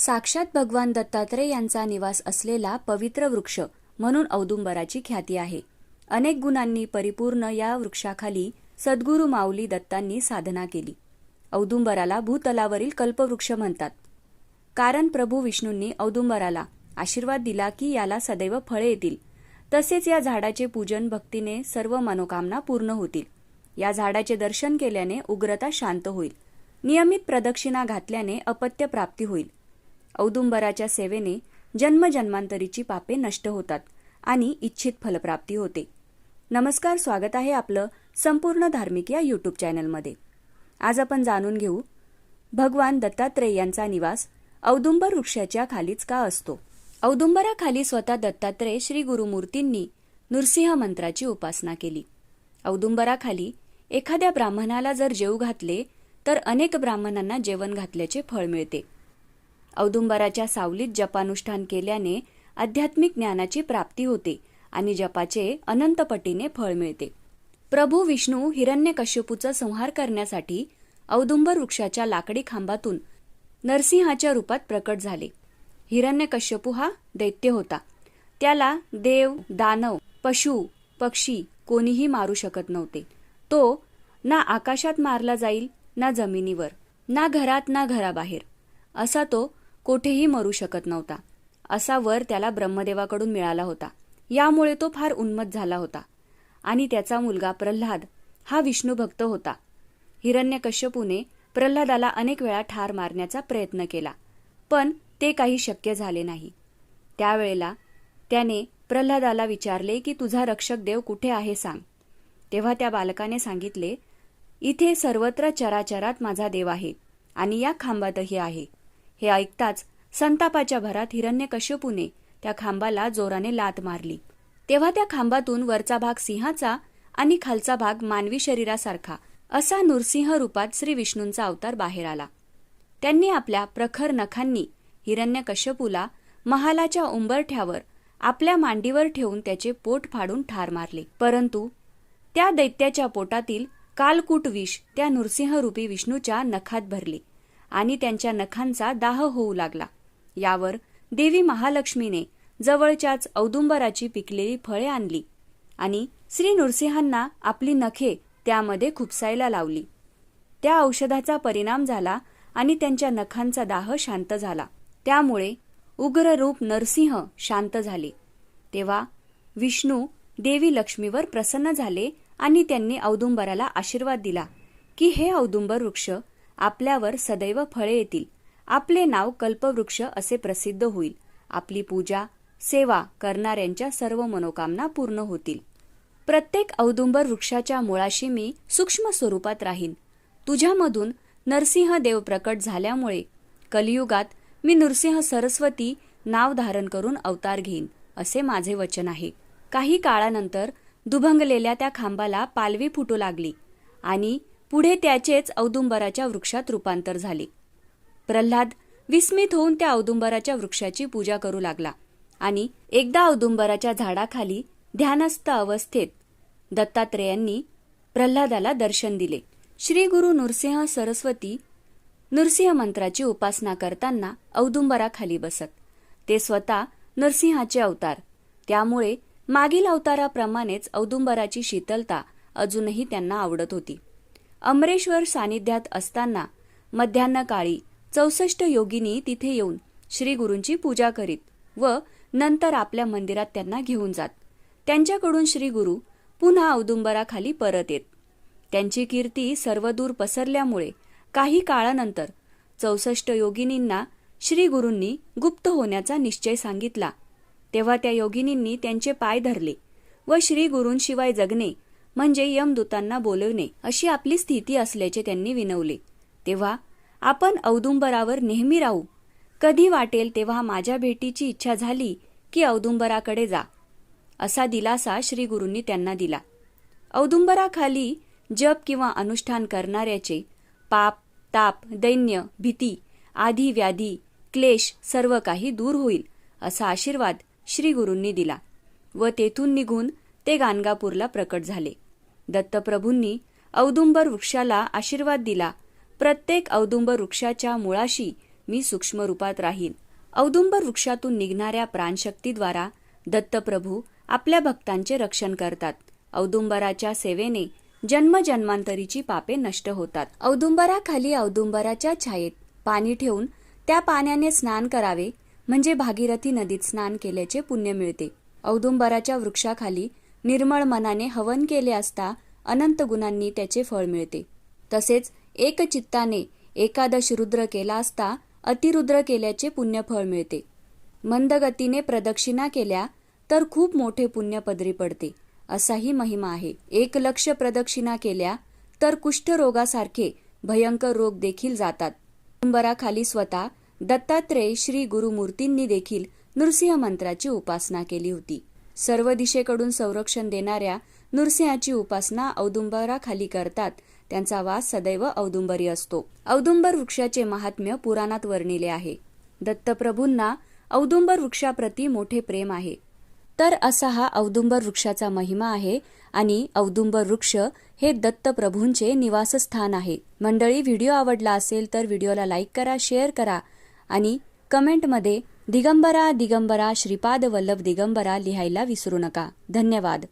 साक्षात भगवान दत्तात्रय यांचा निवास असलेला पवित्र वृक्ष म्हणून औदुंबराची ख्याती आहे. अनेक गुणांनी परिपूर्ण या वृक्षाखाली सद्गुरू माऊली दत्तांनी साधना केली. औदुंबराला भूतलावरील कल्पवृक्ष म्हणतात. कारण प्रभू विष्णूंनी औदुंबराला आशीर्वाद दिला की याला सदैव फळे येतील. तसेच या झाडाचे पूजन भक्तीने सर्व मनोकामना पूर्ण होतील. या झाडाचे दर्शन केल्याने उग्रता शांत होईल. नियमित प्रदक्षिणा घातल्याने अपत्य प्राप्ती होईल. औदुंबराच्या सेवेने जन्मजन्मांतरीची पापे नष्ट होतात आणि इच्छित फलप्राप्ती होते. नमस्कार स्वागत आहे आपलं संपूर्ण धार्मिक या यूट्यूब चॅनलमध्ये. आज आपण जाणून घेऊ भगवान दत्तात्रय यांचा निवास औदुंबर वृक्षाच्या खालीच का असतो? औदुंबराखाली स्वतः दत्तात्रय श्री गुरुमूर्तींनी नृसिंह मंत्राची उपासना केली. औदुंबराखाली एखाद्या ब्राह्मणाला जर जेव घातले तर अनेक ब्राह्मणांना जेवण घातल्याचे फळ मिळते. औदुंबराच्या सावलीत जपानुष्ठान केल्याने आध्यात्मिक ज्ञानाची प्राप्ती होते आणि जपाचे अनंतपटीने फळ मिळते. प्रभू विष्णू हिरण्यकश्यपूचा संहार करण्यासाठी औदुंबर वृक्षाच्या लाकडी खांबातून नरसिंहाच्या रूपात प्रकट झाले. हिरण्यकश्यपू हा दैत्य होता. त्याला देव दानव पशु पक्षी कोणीही मारू शकत नव्हते. तो ना आकाशात मारला जाईल ना जमिनीवर ना घरात ना घराबाहेर असा तो कोठेही मरू शकत नव्हता. असा वर त्याला ब्रह्मदेवाकडून मिळाला होता. यामुळे तो फार उन्मत झाला होता. आणि त्याचा मुलगा प्रल्हाद हा विष्णू भक्त होता. हिरण्यकश्यपूने प्रल्हादाला अनेक वेळा ठार मारण्याचा प्रयत्न केला पण ते काही शक्य झाले नाही. त्यावेळेला त्याने प्रल्हादाला विचारले की तुझा रक्षक देव कुठे आहे सांग. तेव्हा त्या बालकाने सांगितले इथे सर्वत्र चराचरात माझा देव आहे आणि या खांबातही आहे. हे ऐकताच संतापाच्या भरात हिरण्यकश्यपूने त्या खांबाला जोराने लात मारली. तेव्हा त्या खांबातून वरचा भाग सिंहाचा आणि खालचा भाग मानवी शरीरासारखा असा नृसिंह रूपात श्री विष्णूंचा अवतार बाहेर आला. त्यांनी आपल्या प्रखर नखांनी हिरण्यकश्यपूला महालाच्या उंबरठ्यावर आपल्या मांडीवर ठेवून त्याचे पोट फाडून ठार मारले. परंतु त्या दैत्याच्या पोटातील कालकूट विष त्या नृसिंहरूपी विष्णूच्या नखात भरले. आणि त्यांच्या नखांचा दाह होऊ लागला. यावर देवी महालक्ष्मीने जवळच्याच औदुंबराची पिकलेली फळे आणली आणि श्री नृसिंहांना आपली नखे त्यामध्ये खुपसायला लावली. त्या औषधाचा परिणाम झाला आणि त्यांच्या नखांचा दाह शांत झाला. त्यामुळे उग्र रूप नरसिंह शांत झाले. तेव्हा विष्णू देवी लक्ष्मीवर प्रसन्न झाले आणि त्यांनी औदुंबराला आशीर्वाद दिला की हे औदुंबर वृक्ष आपल्यावर सदैव फळे येतील. आपले नाव कल्पवृक्ष असे प्रसिद्ध होईल. आपली पूजा सेवा करणाऱ्यांच्या सर्व मनोकामना पूर्ण होतील. प्रत्येक औदुंबर वृक्षाच्या मुळाशी मी सूक्ष्म स्वरूपात राहीन. तुझ्यामधून नरसिंह देव प्रकट झाल्यामुळे कलियुगात मी नृसिंह सरस्वती नाव धारण करून अवतार घेईन असे माझे वचन आहे. काही काळानंतर दुभंगलेल्या त्या खांबाला पालवी फुटू लागली आणि पुढे त्याचेच औदुंबराच्या वृक्षात रूपांतर झाले. प्रल्हाद विस्मित होऊन त्या औदुंबराच्या वृक्षाची पूजा करू लागला आणि एकदा औदुंबराच्या झाडाखाली ध्यानस्थ अवस्थेत दत्तात्रेयांनी प्रल्हादाला दर्शन दिले. श्री गुरु नृसिंह सरस्वती नृसिंह मंत्राची उपासना करताना औदुंबराखाली बसत. ते स्वतः नरसिंहाचे अवतार. त्यामुळे मागील अवताराप्रमाणेच औदुंबराची शीतलता अजूनही त्यांना आवडत होती. अमरेश्वर सानिध्यात असताना मध्यान्हकाळी चौसष्ट योगिनी तिथे येऊन श्रीगुरूंची पूजा करीत व नंतर आपल्या मंदिरात त्यांना घेऊन जात. त्यांच्याकडून श्री गुरु पुन्हा औदुंबराखाली परत येत. त्यांची कीर्ती सर्वदूर पसरल्यामुळे काही काळानंतर चौसष्ट योगिनींना श्रीगुरूंनी गुप्त होण्याचा निश्चय सांगितला. तेव्हा त्या योगिनींनी त्यांचे पाय धरले व श्रीगुरूंशिवाय जगणे म्हणजे यमदूतांना बोलवणे अशी आपली स्थिती असल्याचे त्यांनी विनवले. तेव्हा आपण औदुंबरावर नेहमी राहू. कधी वाटेल तेव्हा माझ्या भेटीची इच्छा झाली की औदुंबराकडे जा. असा दिलासा श्री गुरूंनी त्यांना दिला. औदुंबराखाली जप किंवा अनुष्ठान करणाऱ्याचे पाप ताप दैन्य भीती आधी व्याधी क्लेश सर्व काही दूर होईल असा आशीर्वाद श्री गुरूंनी दिला व तेथून निघून ते गाणगापूरला प्रकट झाले. दत्तप्रभूंनी औदुंबर वृक्षाला आशीर्वाद दिला. प्रत्येक औदुंबर वृक्षाच्या मुळाशी मी सूक्ष्म रूपात राहीन. औदुंबर वृक्षातून निघणाऱ्या प्राणशक्तीद्वारा दत्तप्रभू आपल्या भक्तांचे रक्षण करतात. औदुंबराच्या सेवेने जन्मजन्मांतरीची पापे नष्ट होतात. औदुंबराखाली औदुंबराच्या छायेत पाणी ठेवून त्या पाण्याने स्नान करावे म्हणजे भागीरथी नदीत स्नान केल्याचे पुण्य मिळते. औदुंबराच्या वृक्षाखाली निर्मळ मनाने हवन केले असता अनंत गुणांनी त्याचे फळ मिळते. तसेच एक चित्ताने एकादश रुद्र केला असता अतिरुद्र केल्याचे पुण्यफळ मिळते. मंदगतीने प्रदक्षिणा केल्या तर खूप मोठे पुण्य पदरी पडते असाही महिमा आहे. एक लक्ष प्रदक्षिणा केल्या तर कुष्ठरोगासारखे भयंकर रोग देखील जातात. कुंभराखाली स्वतः दत्तात्रेय श्री गुरुमूर्तींनी देखील नृसिंह मंत्राची उपासना केली होती. सर्व दिशेकडून संरक्षण देणाऱ्या नृसिंहाची उपासना औदुंबराखाली करतात. त्यांचा वास सदैव औदुंबरी असतो. औदुंबर वृक्षाचे महात्म्य पुराणात वर्णिले आहे. दत्तप्रभूंना औदुंबर वृक्षाप्रती मोठे प्रेम आहे. तर असा हा औदुंबर वृक्षाचा महिमा आहे आणि औदुंबर वृक्ष हे दत्तप्रभूंचे निवासस्थान आहे. मंडळी व्हिडिओ आवडला असेल तर व्हिडिओला लाईक करा शेअर करा आणि कमेंटमध्ये दिगंबरा दिगंबरा श्रीपाद वल्लभ दिगंबरा लिहायला विसरू नका. धन्यवाद.